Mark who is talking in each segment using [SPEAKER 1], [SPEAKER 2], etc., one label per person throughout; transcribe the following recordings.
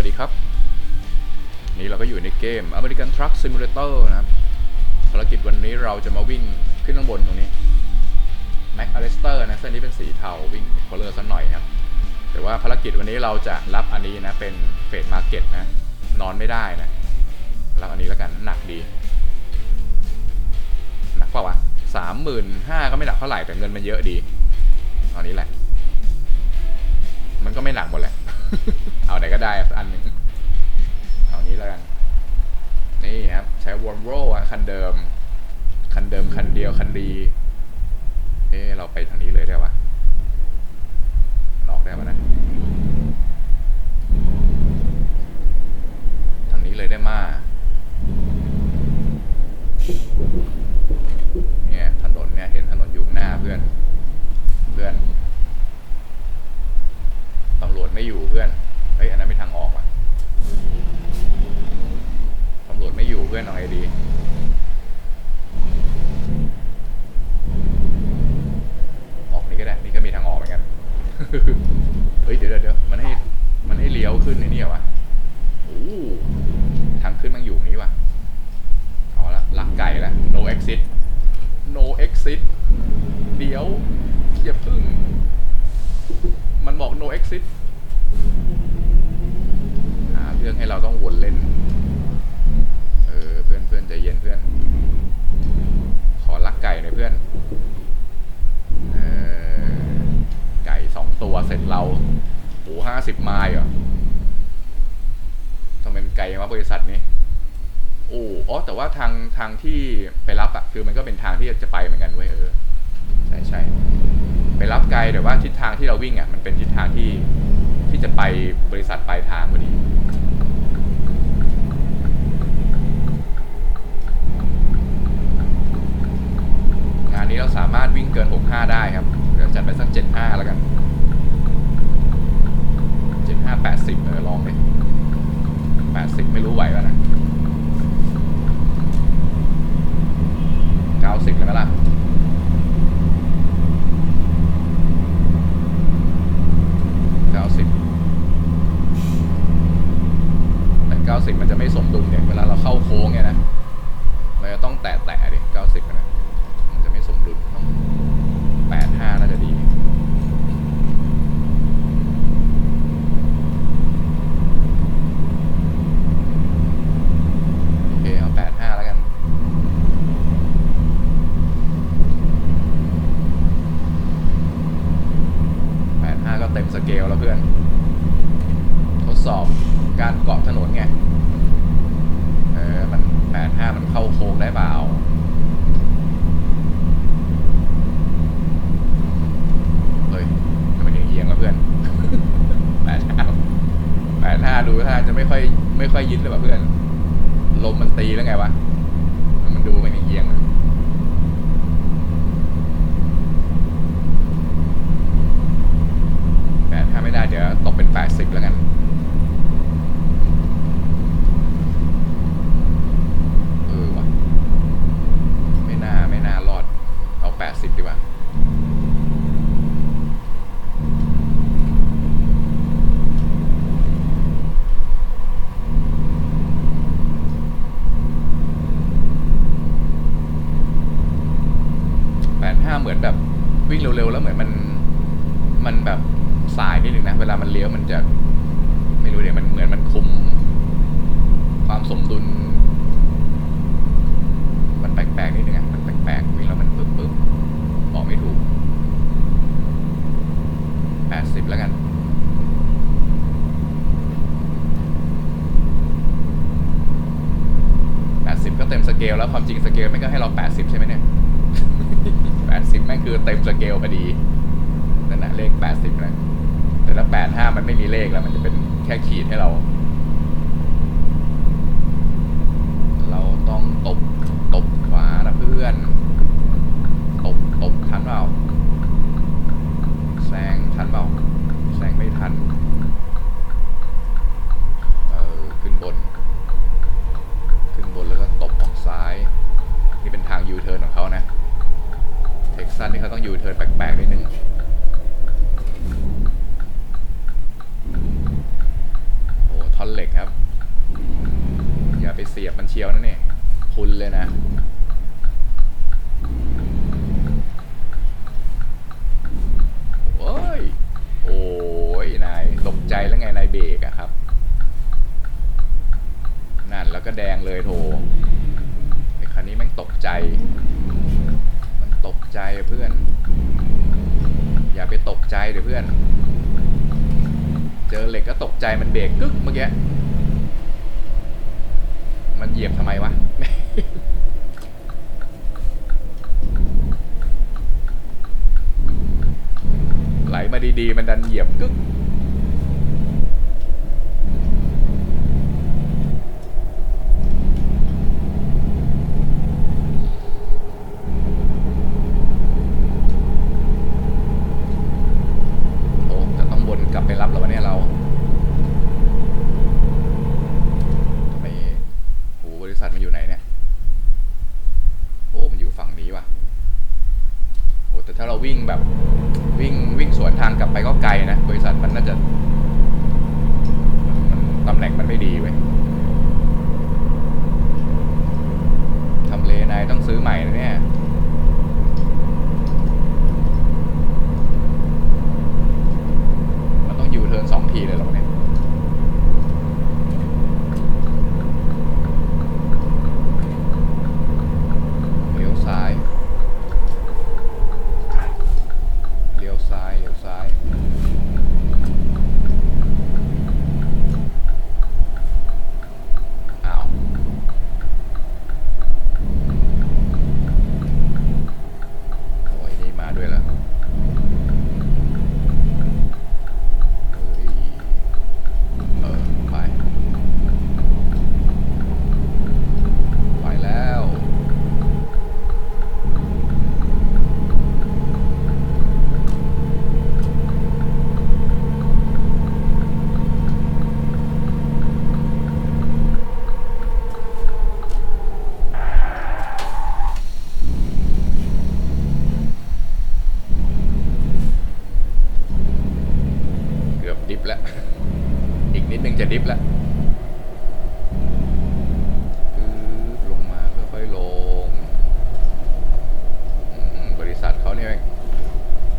[SPEAKER 1] วัสดีครับ นี่เราก็อยู่ในเกม American Truck Simulator นะครับภารกิจวันนี้เราจะมาวิ่งขึ้นข้างบนตรงนี้ Mac Arrester นะเส้นนี้เป็นสีเทาวิ่งโคเลอร์สักหน่อยครับ แต่ว่าภารกิจวันนี้เราจะรับอันนี้นะเป็นเฟดมาร์เก็ตนะ นอนไม่ได้นะ รับอันนี้แล้วกันหนักดี หนักเปล่าวะสามหมื่นห้าก็ไม่หนักเท่าไหร่แต่เงินมันเยอะดีเอานี้แหละ มันก็ไม่หนักหมดแหละ เอาไหนก็ได้สักอันหนึ่งเอานี้แล้วกันนี่ครับ ใช้วอลโว่คันเดิม คันเดิมคันเดียวคันดีเอ๊เราไปทางนี้เลยได้ปะออกได้ปะนะ ทางนี้เลยได้มา เนี่ยถนนเนี่ยเห็นถนนอยู่ข้างหน้าเพื่อน เพื่อน ตำรวจไม่อยู่เพื่อน เฮ้ย อันนั้นไม่ทางออกว่ะ ตำรวจไม่อยู่เพื่อนเอาไงดี ออกนี่ก็ได้ นี่ก็มีทางออกเหมือนกัน เฮ้ย เดี๋ยวเดี๋ยวเดี๋ยวมันให้ มันให้เลี้ยวขึ้นไอ้นี่เหรอวะโอ้ทางขึ้นมันอยู่นี้ว่ะ เอาละลักไก่แล้ว no exit no exit เดี๋ยวอย่าพึ่ง มันบอก no exit หาเรื่องให้เราต้องวนเล่น เออ เพื่อนเพื่อนใจเย็นเพื่อน ขอลักไก่หน่อยเพื่อน เออ ไก่สองตัวเสร็จเราโหห้าสิบไมล์เหรอทำไมมันไกลวะบริษัทนี้โอ้อ๋อ แต่ว่าทางทางที่ไปรับอะคือมันก็เป็นทางที่จะไปเหมือนกันเว้ยเออ ใช่ใช่ ไปรับไกลแต่ว่าทิศทางที่เราวิ่งอะมันเป็นทิศทางที่ที่จะไปบริษัทปลายทางพอดีงานนี้เราสามารถวิ่งเกิน 65 ได้ครับเดี๋ยวจัดไปสัก 75 แล้วกัน 75 80 เออ ลองดิ80 ไม่รู้ไหวแล้วนะ 90เลยไหมล่ะ เก้าสิบแต่เก้าสิบมันจะไม่สมดุลเนี่ย เวลาเราเข้าโค้งเนี่ยนะ มันจะต้องแตะแตะดิเก้าสิบนะ มันจะไม่สมดุลต้องแปดห้าน่าจะดี โอเค เอาแปดห้าแล้วกัน แปดห้า ก็เต็มสเกลแล้วเพื่อน ทดสอบการเกาะถนนไง เออ มันแปดห้ามันเข้าโค้งได้เปล่าเฮ้ยทำไมถึงเอียงวะเพื่อนแปดห้าแปดห้าดูท่าจะไม่ค่อย ไม่ค่อยยึดเลยว่ะเพื่อน ลมมันตีแล้วไงวะ มันดูไม่เอียงอะ แปดถ้า ไม่ได้เดี๋ยวตกเป็นแปดสิบแล้วกัน เออวะไม่น่าไม่น่ารอด เอาแปดสิบดีกว่า แปดห้าเหมือนแบบวิ่งเร็วๆ แล้วเหมือนมัน มันแบบสายนิดนึงนะ เวลามันเลี้ยวมันจะ ไม่รู้เดี๋ยวมันเหมือนมันคุม ความสมดุล มันแปลกๆนิดนึงอะมันแปลกๆวิ่งแล้วมันปึ๊บปึ๊บบอกไม่ถูกแปดสิบแล้วกัน แปดสิบก็เต็มสเกลแล้วความจริงสเกลไม่งก็ให้เราแปดสิบใช่ไหมเนี่ย แปดสิบแม่งคือเต็มีนั่นแหละเลขแปดสิบนะแต่ถ้าแปดห้ามันไม่มีเลขแล้ว มันจะเป็นแค่ขีดให้เรา เราต้องตบตบขวานะเพื่อน ตบตบทันเปล่าแซงทันเปล่าแซงไม่ทันเออขึ้นบน ขึ้นบนแล้วก็ตบออกซ้าย นี่เป็นทางยูเทิร์นของเขานะ ท็กซัสนี่เขาต้องยูเทิร์นแปลกๆนิดนึงโอ้ทท่อนเหล็กครับ อย่าไปเสียบมันเชียวนะเนี่ยคุณเลยนะ โอ้ย โอ้ย นาย ตกใจแล้วไง นายเบรกอะครับ นั่นแล้วก็แดงเลยโถไอ้คันนี้แม่งตกใจ มันตกใจอะเพื่อน อย่าไปตกใจเดี๋ยวเพื่อน เจอเหล็กก็ตกใจมัน เบรกกึกเมื่อกี้ มันเหยียบทำไมวะ ไหลมาดีๆ มันดันเหยียบกึก โอ้จะต้องวนกลับไปรับแล้ววะเนี่ยเราทำไมโหบริษัทมันอยู่ไหนเนี่ย โอ้ มันอยู่ฝั่งนี้ว่ะ โอ้แต่ถ้าเราวิ่งแบบวิ่งวิ่งสวนทางกลับไปก็ไกล นะ บริษัทมันน่าจะมันมันตำแหน่งมันไม่ดีเว้ยทำเลนายต้องซื้อใหม่นะเนี่ย มันต้องยูเทิร์นสองทีเลยเหรอวะเนี่ย เลี้ยวซ้าย เลี้ยวซ้าย เลี้ยวซ้าย อ้าว โอ้ยนี่มาด้วยเหรอ เฮ้ย เออ ไป ไปแล้ว เกือบดิฟแล้ว อีกนิ ดนึงจะดิฟแล้วปึ๊บลงมาค่อยๆลงอืมบริษัทเขาเนี่ย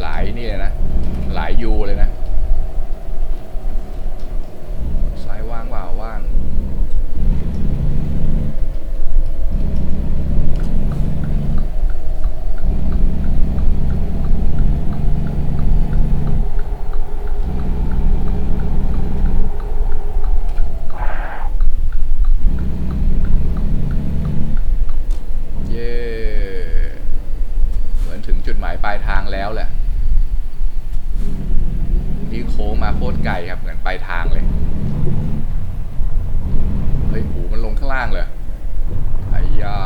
[SPEAKER 1] หลายนี่เลยนะ หลายยูเลยนะ ซ้ายว่างเปล่าว่าง เย้ เหมือนถึงจุดหมายปลายทาง แล้วแหละนี่โค้งมาโคตรไกลครับ เหมือนปลายทางเลย เฮ้ยหูมันลงข้างล่างเลยไอ้ย่า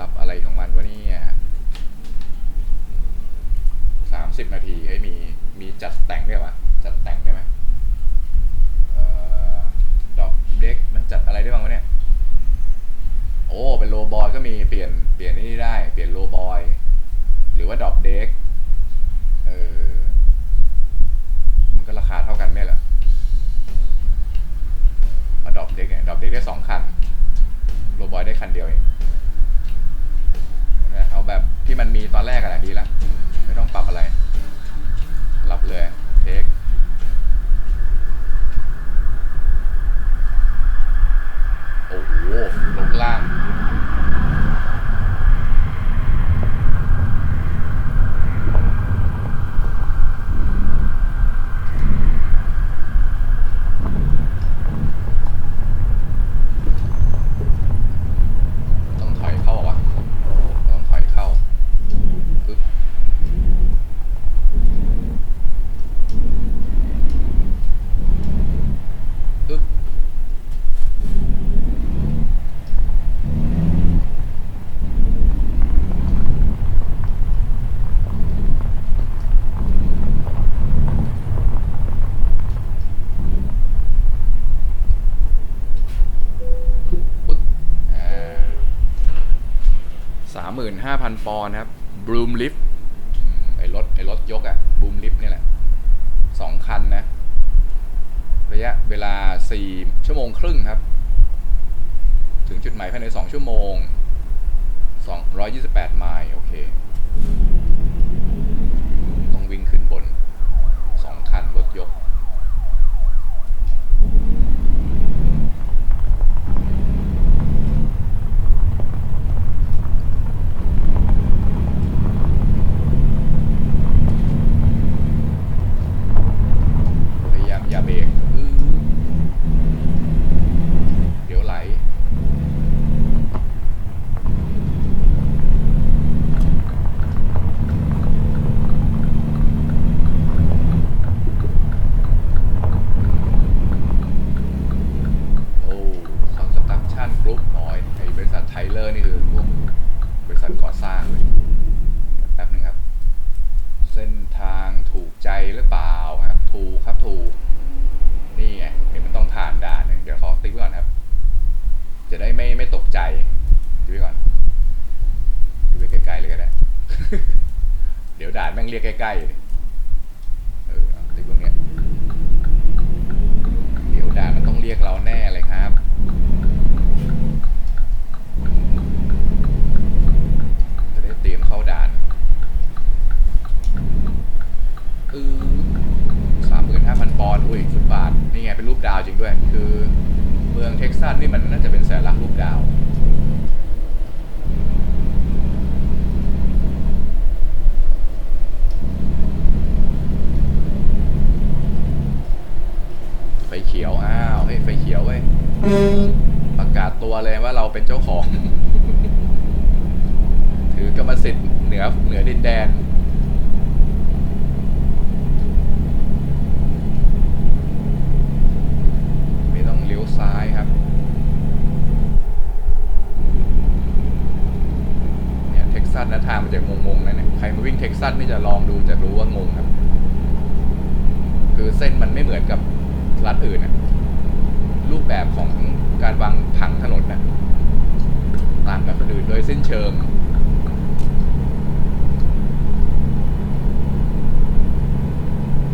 [SPEAKER 1] รับอะไรของมันวะเนี่ยสามสิบนาทีให้ยมี มีจัดแต่งได้วยวะจัดแต่งได้ไหมออดอกเด็กมันจัดอะไรได้บ้างวะเนี่ย โอ้ เป็นโลบอยก็มี เปลี่ยน เปลี่ยนนี่ได้ เปลี่ยนโลบอย รือว่าดรอปเด็กเออ มันก็ราคาเท่ากันไหมเหรอมาดรอปเด็กเนี่ยดรอปเด็กได้สองคันโลบอยได้คันเดียวเองเอาแบบที่มันมีตอนแรกอะดีแล้ว ไม่ต้องปรับอะไร รับเลย เทคโอ้โหลงล่าง 35,000 ปอนด์ครับบลูมลิฟไอรถไอรถยกอะบลูมลิฟเนี่ยแหละสองคันนะ ระยะเวลาสี่ชั่วโมงครึ่งครับ ถึงจุดหมายภายในสองชั่วโมงสองร้อยยี่สิบแปดไมล์โอเค จะได้ไม่ไม่ตกใจ ดูไว้ก่อน ดูไว้ไกล้ๆเลยก็ได้ เดี๋ยวด่านแม่งเรียกใกล้ๆเออเอาติ๊กตรงเนี้ยเดี๋ยวด่านมันต้องเรียกเราแน่เลยครับ จะได้เตรียมเข้าด่านอือสามหมื่นห้าพันปอนด์อุ้ยฟุตบาท นี่ไงเป็นรูปดาวจริงด้วย คือ เมืองเท็กซัสนี่มันน่าจะเป็นสัญลักษณ์รูปดาว ไฟเขียว อ้าวเฮ้ยไฟเขียวเว้ยประกาศตัวเลยว่าเราเป็นเจ้าของ ถือกรรมสิทธิ์เหนือเหนือดินแดนต้องเลี้ยว ซ้ายครับเนี่ยเท็กซัสนะทางมันจะงงๆนะเนี่ยใครมาวิ่งเท็กซัสนี่จะลองดูจะรู้ว่างงครับ คือเส้นมันไม่เหมือนกับรัฐอื่นนะรูปแบบของการวางผังถนนนะต่างกับคนอื่นโดยสิ้นเชิง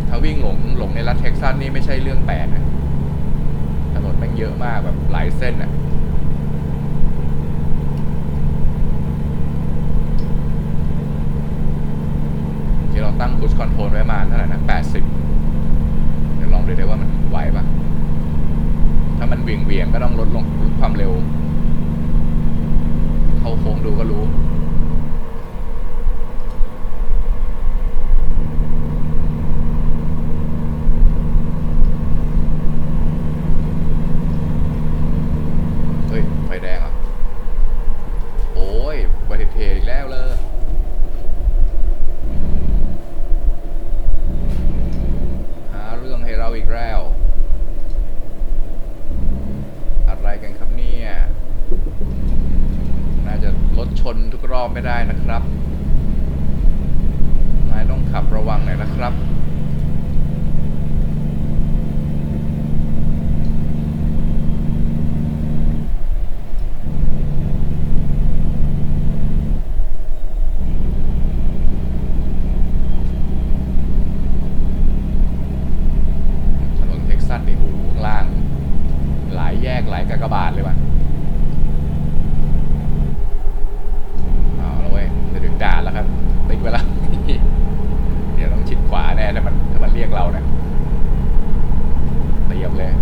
[SPEAKER 1] ถ้าวิ่งหลงหลงในรัฐเท็กซัสนี่ไม่ใช่เรื่องแปลกนะ นนแม่งเยอะมากแบบหลายเส้นอะที่เราตั้งพุชคอนโทรลไว้มาเท่าไหร่นะแปดสิบเดี๋ยวลองดูได้ว่ามันไหวปะถ้ามันเวียงเวียงก็ต้องลดลงลดความเร็ว เข้าโค้งดูก็รู้ เฮ้ย ไฟแดงเหรอะ โอ้ยวันเทอีกแล้วเลย หาเรื่องให้เราอีกแล้ว อะไรกันครับเนี่ย น่าจะรถชนทุกรอบ ไม่ได้นะครับนายต้องขับระวังหน่อยนะครับ ถนนเท็กซัสนี่โอ้โหข้างล่าง หลายแยกหลายกากบาทเลยว่ะเอาแล้วเว้ยจะถึงด่านแล้วครับ ติ๊กไปแล้ว เดี๋ยวต้องชิดขวาแน่ถ้ามันถ้ามันเรียกเราเนี่ยเตรียมเลย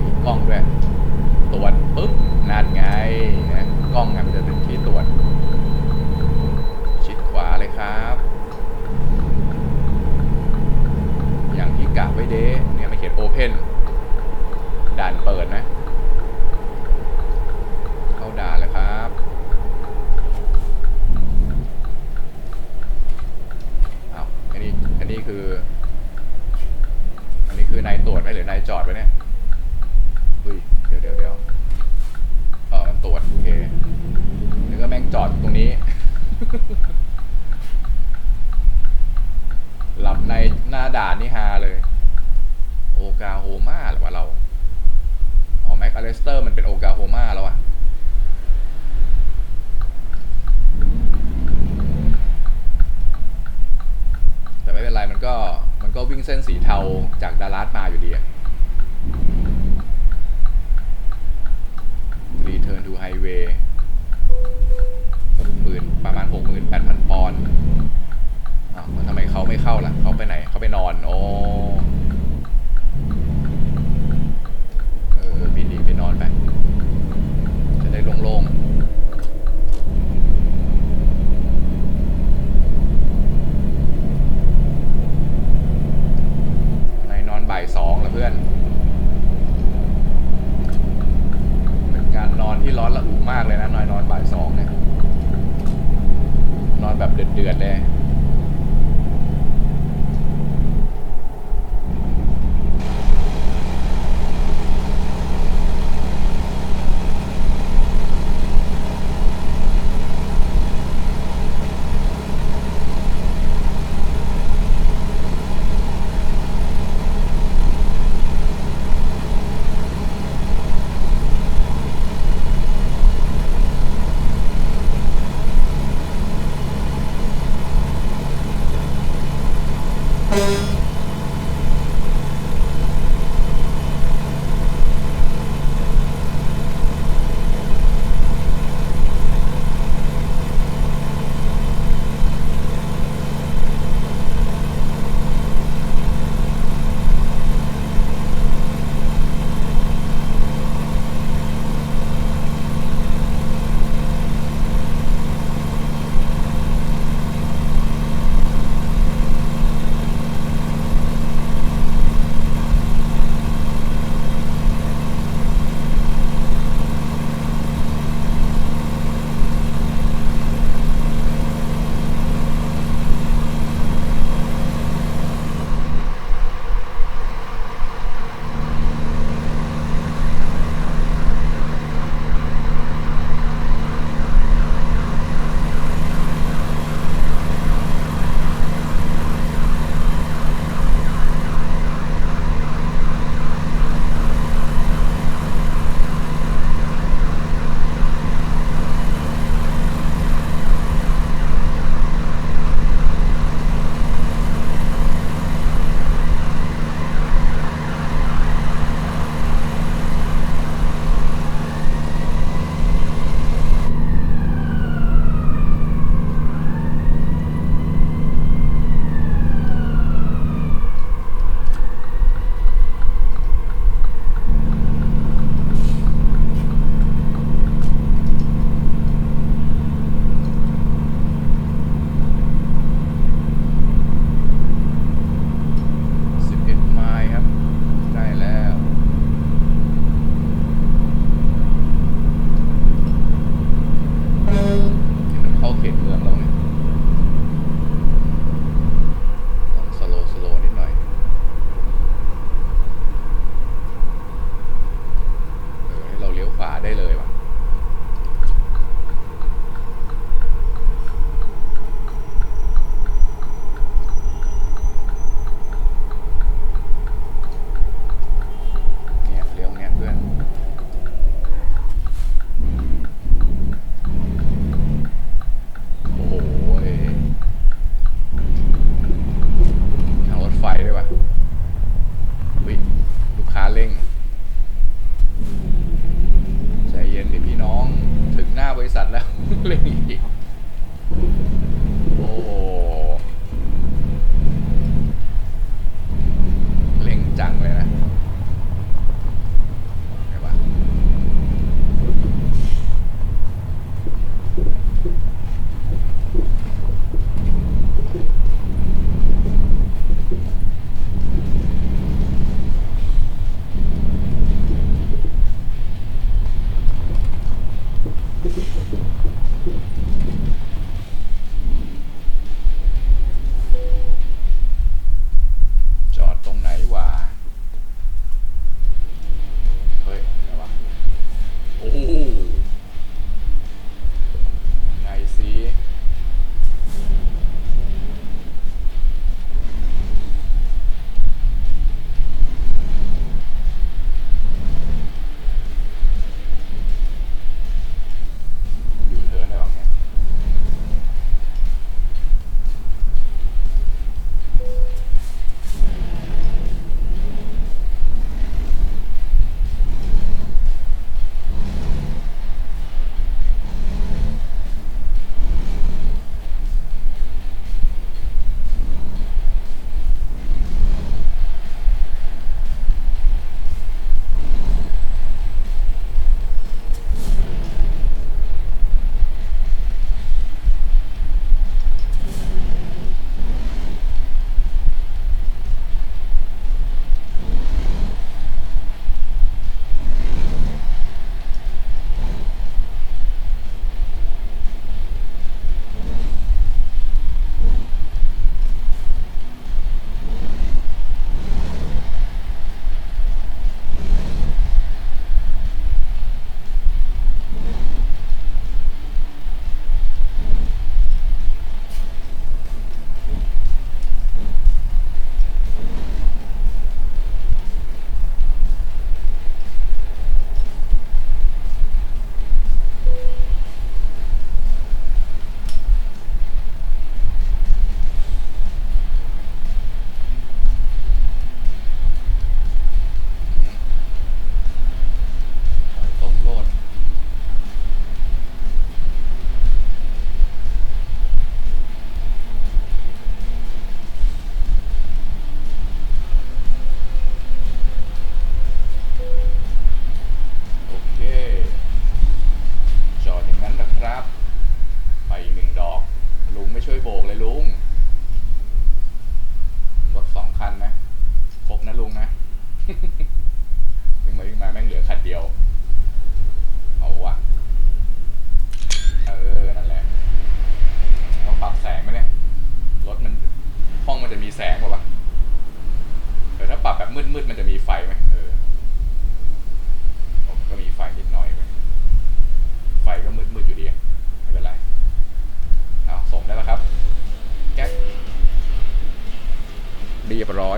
[SPEAKER 1] มีกล้องด้วย ตรวจปุ๊บนั่นไงนะกล้องไงมันจะถึงที่ตรวจ ชิดขวาเลยครับ อย่างที่กะไว้เด้เนี่ยมันเขียนโอเพนด่านเปิดนะ เข้าด่านเลยครับ อ้าว อันนี้ อันนี้คือ อันนี้คือนายตรวจไหมหรือนายจอดไว้เนี่ยอุ้ย เดี๋ยวเดี๋ยวเดี๋ยวเออมันตรวจ โอเคนึกว่าแม่งจอดตรงนี้ หลับในหน้าด่านนี่ฮาเลย โอกาโฮมาหรือว่าเรา อ๋อแม็ก อร์มันเป็นโอกาโฮมาแล้วอะ แต่ไม่เป็นไรมันก็มันก็ วิ่งเส้นสีเทาจากดารัสมาอยู่ดีอะ Return to Highway หกหมื่นประมาณหกหมื่นแปดพันปอนด์อ้าวแล้วทำไมเขาไม่เข้าล่ะ เขาไปไหน เขาไปนอนโอ้เออบินดีไปนอนไป จะได้โล่งๆนายนอนบ่ายสองแล้วเพื่อน เป็นการนอนที่ร้อนระอุมากเลยนะนอนนอนบ่ายสองเนี่ย นอนแบบเดือดๆเลย
[SPEAKER 2] เ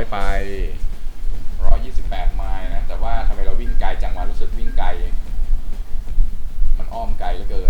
[SPEAKER 2] ้
[SPEAKER 1] อยไปแปดไมล์นะ แต่ว่าทำไมเราวิ่งไกลจังวะรู้สึกวิ่งไกล มันอ้อมไกลเหลือเกิน